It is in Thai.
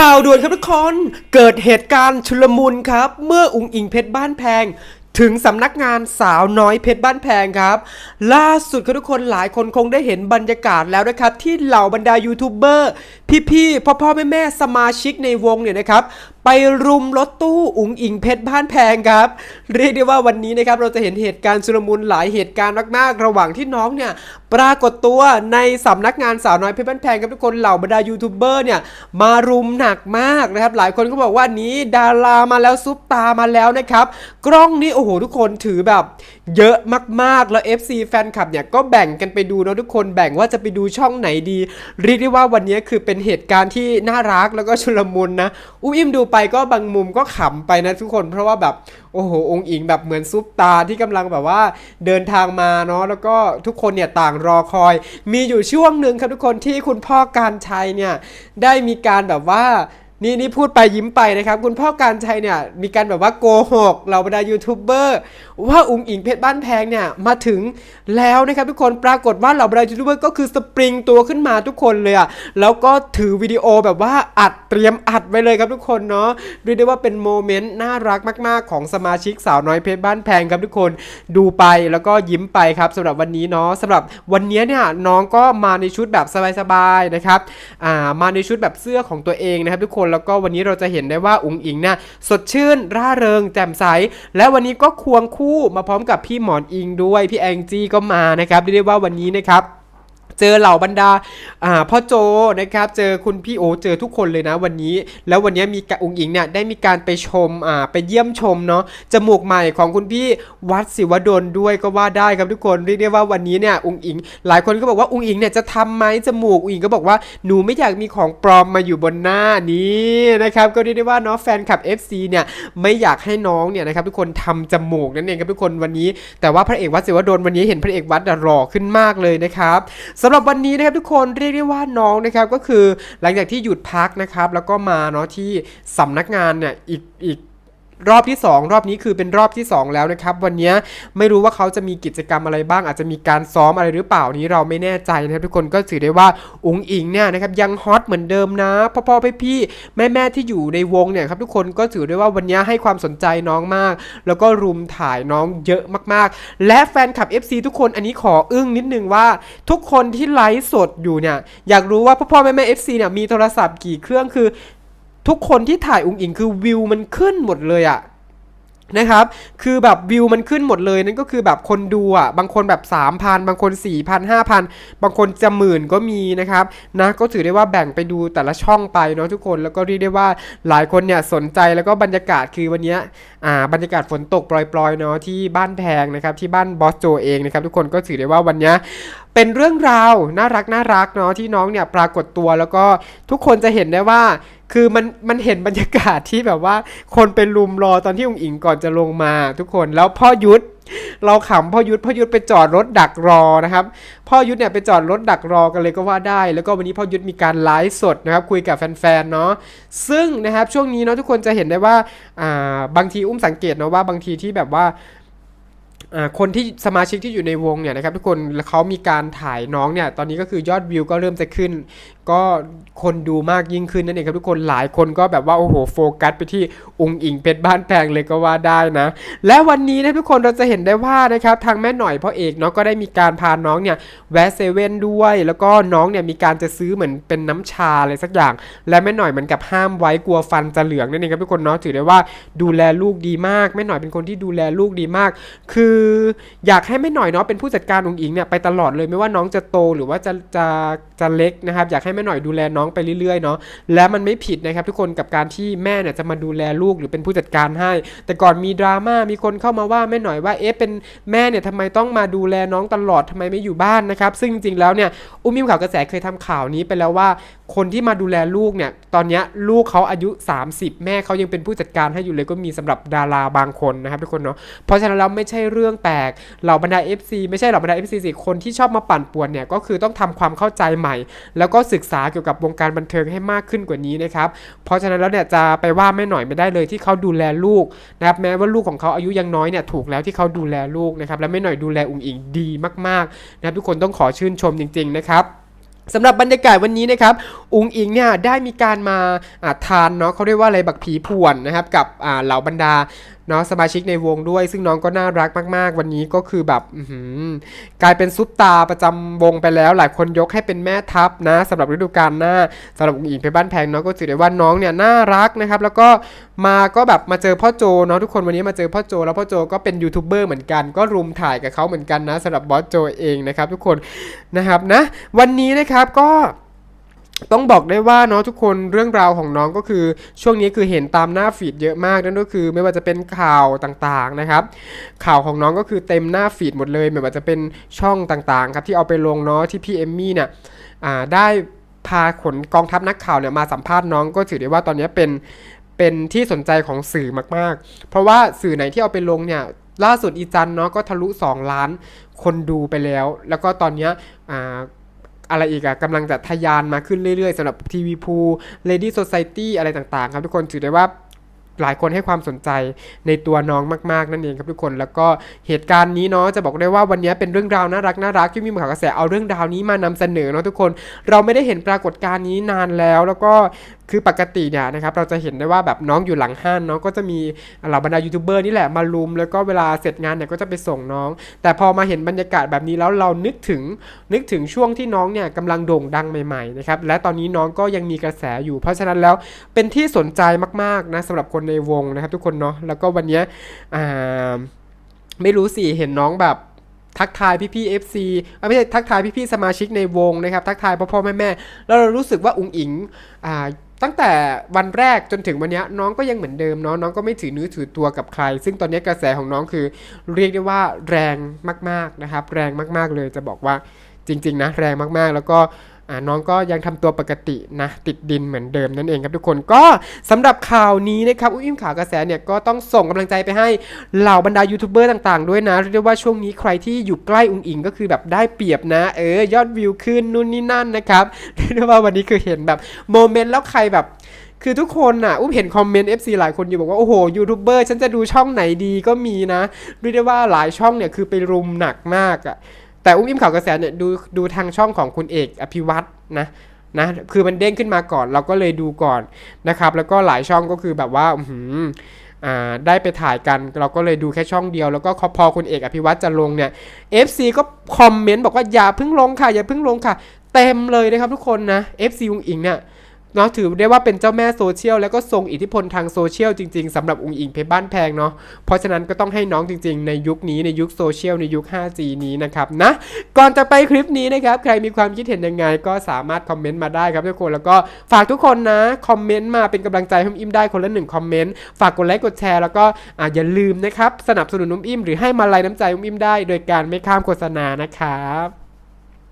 ข่าวด่วนครับทุกคน เกิดเหตุการณ์ชุลมุนครับ เมื่ออุงอิงเพชรบ้านแพง ถึงสำนักงานสาวน้อยเพชรบ้านแพงครับ ล่าสุดครับทุกคนหลายคนคงได้เห็นบรรยากาศแล้วนะครับ ที่เหล่าบรรดายูทูบเบอร์ พี่ๆพ่อๆแม่ๆสมาชิกในวงเนี่ยนะครับ ไปรุมรถตู้อุงอิงเพชรบ้านแพงครับ เรียกได้ว่าวันนี้นะครับเราจะเห็นเหตุการณ์ชุลมุนหลายเหตุการณ์มากๆ ระหว่างที่น้องเนี่ยปรากฏตัวในสำนักงานสาวน้อยเพชรบ้านแพงครับทุกคนเหล่าบรรดายูทูบเบอร์เนี่ยมารุมหนักมากนะครับ หลายคนก็บอกว่านี้ดารามาแล้วซุปตามาแล้วนะครับ กล้องนี้โอ้โหทุกคนถือแบบเยอะมากๆแล้ว FC แฟนคลับเนี่ยก็แบ่งกันไปดูนะทุกคนแบ่งว่าจะไปดูช่องไหนดี เรียกได้ว่าวันนี้คือเป็นเหตุการณ์ที่น่ารักแล้วก็ชุลมุนนะอุ้มอิมดูไปก็บางมุมก็ขำไปนะทุกคนเพราะว่าแบบโอ้โหองค์อิงแบบเหมือนซุปตาที่กำลังแบบว่าเดินทางมาเนาะแล้วก็ทุกคนเนี่ยต่างรอคอย มีอยู่ช่วงหนึ่งครับทุกคนที่คุณพ่อการชัยเนี่ยได้มีการแบบว่า นี่นี่พูดไปยิ้มไปนะครับ คุณพ่อการชัยเนี่ยมีการแบบว่าโกหกเหล่าบรรดายูทูบเบอร์ว่าอุ้งอิงเพชรบ้านแพงเนี่ยมาถึงแล้วนะครับทุกคนปรากฏว่าเหล่าบรรดายูทูบเบอร์ก็คือสปริงตัวขึ้นมาทุกคนเลยอะแล้วก็ถือวิดีโอแบบว่าอัดเตรียมอัดไว้เลยครับทุกคนเนาะเรียกได้ว่าเป็นโมเมนต์น่ารักมาก ๆ ของสมาชิกสาวน้อยเพชรบ้านแพงครับทุกคนดูไปแล้วก็ยิ้มไปครับสำหรับวันนี้เนาะสำหรับวันนี้เนี่ยน้องก็มาในชุดแบบสบายๆนะครับอ่ามาในชุดแบบเสื้อของตัวเองนะครับทุกคนแล้วก็วันนี้เราจะเห็นได้ว่าอุงอิงเนี่ยสดชื่นร่าเริงแจ่มใส และวันนี้ก็ควงคู่มาพร้อมกับพี่หมอนอิงด้วยพี่แองจี้ก็มานะครับเรียกได้ว่าวันนี้นะครับ เจอเหล่าบรรดาอ่าพ่อโจนะครับ เจอคุณพี่โอเจอทุกคนเลยนะวันนี้ แล้ววันนี้มีกะองค์หญิงเนี่ยได้มีการไปชมอ่าไปเยี่ยมชมเนาะจมูกใหม่ของคุณพี่วัดศิวดลด้วยก็ว่าได้ครับทุกคนเรียกได้ว่าวันนี้เนี่ยองค์หญิง หลายคนก็บอกว่าองค์หญิงเนี่ยจะทำไหมจมูกองค์หญิงก็บอกว่าหนูไม่อยากมีของปลอมมาอยู่บนหน้านี้นะครับก็เรียกได้ว่าเนาะแฟนคลับ FC เนี่ยไม่อยากให้น้องเนี่ยนะครับทุกคนทำจมูกนั่นเองครับทุกคนวันนี้ แต่ว่าพระเอกวัดศิวดลวันนี้เห็นพระเอกวัดอะหล่อขึ้นมากเลยนะครับสำหรับวันนี้นะครับทุกคนเรียกได้ว่าน้องนะครับก็คือหลังจากที่หยุดพักนะครับแล้วก็มาเนาะที่สำนักงานเนี่ยอีกอีก รอบที่ 2 รอบนี้คือเป็นรอบที่ 2 แล้วนะครับ วันนี้ไม่รู้ว่าเขาจะมีกิจกรรมอะไรบ้าง อาจจะมีการซ้อมอะไรหรือเปล่านี้เราไม่แน่ใจนะครับทุกคนก็ถือได้ว่าอุงอิงเนี่ยนะครับยังฮอตเหมือนเดิมนะพ่อพ่อพี่พี่แม่แม่ๆที่อยู่ในวงเนี่ยครับทุกคนก็ถือได้ว่าวันนี้ให้ความสนใจน้องมาก แล้วก็รุมถ่ายน้องเยอะมากๆ และแฟนคลับ FC ทุกคนอันนี้ขออึ้งนิดนึงว่า ทุกคนที่ไลฟ์สดอยู่เนี่ยอยากรู้ว่าพ่อพ่อแม่แม่ FC เนี่ยมีโทรศัพท์กี่เครื่องคือ ทุกคนที่ถ่ายอุงอิงคือวิวมันขึ้นหมดเลยอะนะครับ คือแบบวิวมันขึ้นหมดเลยนั่นก็คือแบบคนดูอะ บางคนแบบ 3,000 บางคน 4,000 5,000 บางคนจะหมื่นก็มีนะครับนะก็ถือได้ว่าแบ่งไปดูแต่ละช่องไปเนาะทุกคนแล้วก็เรียกได้ว่าหลายคนเนี่ยสนใจแล้วก็บรรยากาศคือวันเนี้ยอ่าบรรยากาศฝนตกปลอยๆเนาะที่บ้านแพงนะครับที่บ้านบอสโจเองนะครับทุกคนก็ถือได้ว่าวันเนี้ย เป็นเรื่องราวน่ารักน่ารักเนาะที่น้องเนี่ยปรากฏตัวแล้วก็ทุกคนจะเห็นได้ว่า คือมันมันเห็นบรรยากาศที่แบบว่า คนเป็นลุมรอตอนที่องค์อิงก่อนจะลงมาทุกคนแล้วพ่อยุทธเราขำพ่อยุทธพ่อยุทธไปจอดรถดักรอนะครับพ่อยุทธเนี่ยไปจอดรถดักรอกันเลยก็ว่าได้ แล้วก็วันนี้พ่อยุทธมีการไลฟ์สดนะครับคุยกับแฟนๆเนาะซึ่งนะครับช่วงนี้เนาะทุกคนจะเห็นได้ว่าอ่าบางทีอุ้มสังเกตเนาะว่าบางทีที่แบบว่าอ่า คนที่สมาชิกที่อยู่ในวงเนี่ยนะครับทุกคนแล้วเขามีการถ่ายน้องเนี่ยตอนนี้ก็คือยอดวิวก็เริ่มจะขึ้นก็คนดูมากยิ่งขึ้นนั่นเองครับทุกคนหลายคนก็แบบว่าโอ้โหโฟกัสไปที่อุงอิงเพชรบ้านแพงเลยก็ว่าได้นะ และวันนี้นะทุกคนเราจะเห็นได้ว่านะครับทางแม่หน่อยพ่อเอกเนาะก็ได้มีการพาน้องเนี่ยแวะเซเว่นด้วย แล้วก็น้องเนี่ยมีการจะซื้อเหมือนเป็นน้ำชาอะไรสักอย่าง และแม่หน่อยเหมือนกับห้ามไว้กลัวฟันจะเหลืองนั่นเองครับทุกคนเนาะถือได้ว่าดูแลลูกดีมากแม่หน่อยเป็นคนที่ดูแลลูกดีมาก คืออยากให้แม่หน่อยเนาะเป็นผู้จัดการองค์อิงเนี่ยไปตลอดเลยไม่ว่าน้องจะโตหรือว่าจะจะจะเล็กนะครับอยากให้แม่หน่อยดูแลน้องไปเรื่อยๆเนาะและมันไม่ผิดนะครับทุกคนกับการที่แม่เนี่ยจะมาดูแลลูกหรือเป็นผู้จัดการให้ แต่ก่อนมีดราม่ามีคนเข้ามาว่าแม่หน่อยว่าเอ๊ะเป็นแม่เนี่ยทำไมต้องมาดูแลน้องตลอดทำไมไม่อยู่บ้านนะครับซึ่งจริงๆแล้วเนี่ยอุ้มมิมข่าวกระแสเคยทำข่าวนี้ไปแล้วว่า คนที่มาดูแลลูกเนี่ยตอนนี้ลูกเขาอายุ 30 แม่เขายังเป็นผู้จัดการให้อยู่เลยก็มีสำหรับดาราบางคนนะครับทุกคนเนาะเพราะฉะนั้นแล้วไม่ใช่เรื่องแปลกเหล่าบรรดา FC ไม่ใช่เหล่าบรรดา FC สิคนที่ชอบมาปั่นป่วนเนี่ยก็คือต้องทำความเข้าใจใหม่ แล้วก็ศึกษาเกี่ยวกับวงการบันเทิงให้มากขึ้นกว่านี้นะครับ เพราะฉะนั้นแล้วเนี่ยจะไปว่าแม่หน่อยไม่ได้เลยที่เขาดูแลลูกนะครับแม้ว่าลูกของเขาอายุยังน้อยเนี่ยถูกแล้วที่เขาดูแลลูกนะครับและแม่หน่อยดูแลอุ๋งอิงดีมากๆนะครับทุกคนต้องขอชื่นชมจริง ๆ นะครับสำหรับบรรยากาศวันนี้นะครับ อุงอิงเนี่ยได้มีการมาาทานเนาะเขาเรียกว่าอะไรบักผีป่วนนะครับกับเหล่าบรรดา เนาะสมาชิกในวงด้วย ซึ่งน้องก็น่ารักมาก ๆ วันนี้ก็คือแบบกลายเป็นซุปตาประจำวงไปแล้ว หลายคนยกให้เป็นแม่ทัพนะสำหรับฤดูกาลหน้าสำหรับอุงอิงไปบ้านแพงเนาะก็ถือได้ว่าน้องเนี่ยน่ารักนะครับ แล้วก็มาก็แบบมาเจอพ่อโจเนาะทุกคนวันนี้มาเจอพ่อโจ แล้วพ่อโจก็เป็นยูทูบเบอร์เหมือนกันก็รุมถ่ายกับเขาเหมือนกันนะสำหรับบอสโจเองนะครับทุกคนนะครับนะ วันนี้นะครับก็ ต้องบอกได้ว่าเนาะทุกคนเรื่องราวของน้องก็คือ ช่วงนี้คือเห็นตามหน้าฟีดเยอะมากนั่นก็คือ ไม่ว่าจะเป็นข่าวต่างๆนะครับ ข่าวของน้องก็คือเต็มหน้าฟีดหมดเลย ไม่ว่าจะเป็นช่องต่างๆครับที่เอาไปลงเนาะที่พี่เอมมี่เนี่ยได้พาขนกองทัพนักข่าวเนี่ยมาสัมภาษณ์น้องก็ถือได้ว่าตอนนี้เป็นเป็นที่สนใจของสื่อมากๆ เพราะว่าสื่อไหนที่เอาไปลงเนี่ยล่าสุดอีจันเนาะก็ทะลุ 2 ล้านคนดูไปแล้ว แล้วก็ตอนเนี้ยอ่า อะไรอีกอะกำลังจะทะยานมาขึ้นเรื่อยๆสำหรับทีวีพูเลดี้โซซายตี้อะไรต่างๆ ครับทุกคนถือได้ว่าหลายคนให้ความสนใจในตัวน้องมากๆนั่นเองครับทุกคน แล้วก็เหตุการณ์นี้เนาะจะบอกได้ว่าวันนี้เป็นเรื่องราวน่ารักน่ารักที่มีข่าวกระแสเอาเรื่องราวนี้มานำเสนอเนาะทุกคน เราไม่ได้เห็นปรากฏการณ์นี้นานแล้ว แล้วก็คือปกติเนี่ยนะครับเราจะเห็นได้ว่าแบบน้องอยู่หลังห้านเนาะก็จะมีเหล่าบรรดายูทูบเบอร์นี่แหละมาลุม แล้วก็เวลาเสร็จงานเนี่ยก็จะไปส่งน้อง แต่พอมาเห็นบรรยากาศแบบนี้แล้วเรานึกถึงนึกถึงช่วงที่น้องเนี่ยกำลังโด่งดังใหม่ๆนะครับและตอนนี้น้องก็ยังมีกระแสอยู่ เพราะฉะนั้นแล้วเป็นที่สนใจมากๆนะสำหรับคนในวงนะครับทุกคนเนาะแล้วก็วันนี้อ่าไม่รู้สิเห็นน้องแบบทักทายพี่ๆ FC เอ้ยไม่ใช่ทักทายพี่ๆสมาชิกในวงนะครับ ทักทายพ่อๆแม่ๆแล้วเรารู้สึกว่าอุ๋งอิงอ่าตั้งแต่วันแรกจนถึงวันนี้น้องก็ยังเหมือนเดิมเนาะน้องก็ไม่ถือเนื้อถือตัวกับใคร ซึ่งตอนนี้กระแสของน้องคือเรียกได้ว่าแรงมากๆนะครับ แรงมากๆเลยจะบอกว่า จริง ๆ นะ แรงมากๆ แล้วก็น้องก็ยังทำตัวปกตินะ ติดดินเหมือนเดิมนั่นเองครับทุกคนก็สำหรับข่าวนี้นะครับอุ้ยอิ่มข่าวกระแสเนี่ยก็ต้องส่งกำลังใจไปให้เหล่าบรรดายูทูบเบอร์ต่างๆด้วยนะเรียกว่าช่วงนี้ใครที่อยู่ใกล้อุ้งอิงก็คือแบบได้เปรียบนะ เออยอดวิวขึ้นนู่นนี่นั่นนะครับเรียกว่าวันนี้คือเห็นแบบโมเมนต์แล้วใครแบบคือทุกคนน่ะอุ้มเห็นคอมเมนต์ FC หลายคนอยู่บอกว่า โอ้โหยูทูบเบอร์ฉันจะดูช่องไหนดีก็มีนะเรียกได้ว่าหลายช่องเนี่ยคือไปรุมหนักมากอะ แต่อุ้มอิ่มข่าวกระแสเนี่ยดูดูทางช่องของคุณเอกอภิวัตนะนะคือมันเด้งขึ้นมาก่อนเราก็เลยดูก่อนนะครับ แล้วก็หลายช่องก็คือแบบว่าอื้อหืออ่าได้ไปถ่ายกันเราก็เลยดูแค่ช่องเดียว แล้วก็พอคุณเอกอภิวัตจะลงเนี่ย FC ก็คอมเมนต์บอกว่าอย่าเพิ่งลงค่ะ อย่าเพิ่งลงค่ะ เต็มเลยนะครับทุกคนนะ FC อุงอิงเนี่ย เนาะถือได้ว่าเป็นเจ้าแม่โซเชียลแล้วก็ทรงอิทธิพลทางโซเชียลจริง ๆสำหรับอุงอิงเพชรบ้านแพงเนาะเพราะฉะนั้นก็ต้องให้น้องจริง ๆ ในยุคนี้ในยุคโซเชียลในยุค 5G นี้นะครับนะก่อนจะไปคลิปนี้นะครับใครมีความคิดเห็นยังไง ก็สามารถคอมเมนต์มาได้ครับทุกคนแล้วก็ฝากทุกคนนะคอมเมนต์มาเป็นกำลังใจให้อุ้มอิ่มได้คนละหนึ่งคอมเมนต์ฝากกดไลค์กดแชร์แล้วก็ออย่าลืมนะครับสนับสนุนอุ้มอิ่มหรือให้มาลัยน้ำใจอุ้มอิ่มได้ โดยการไม่ข้ามโฆษณานะครับ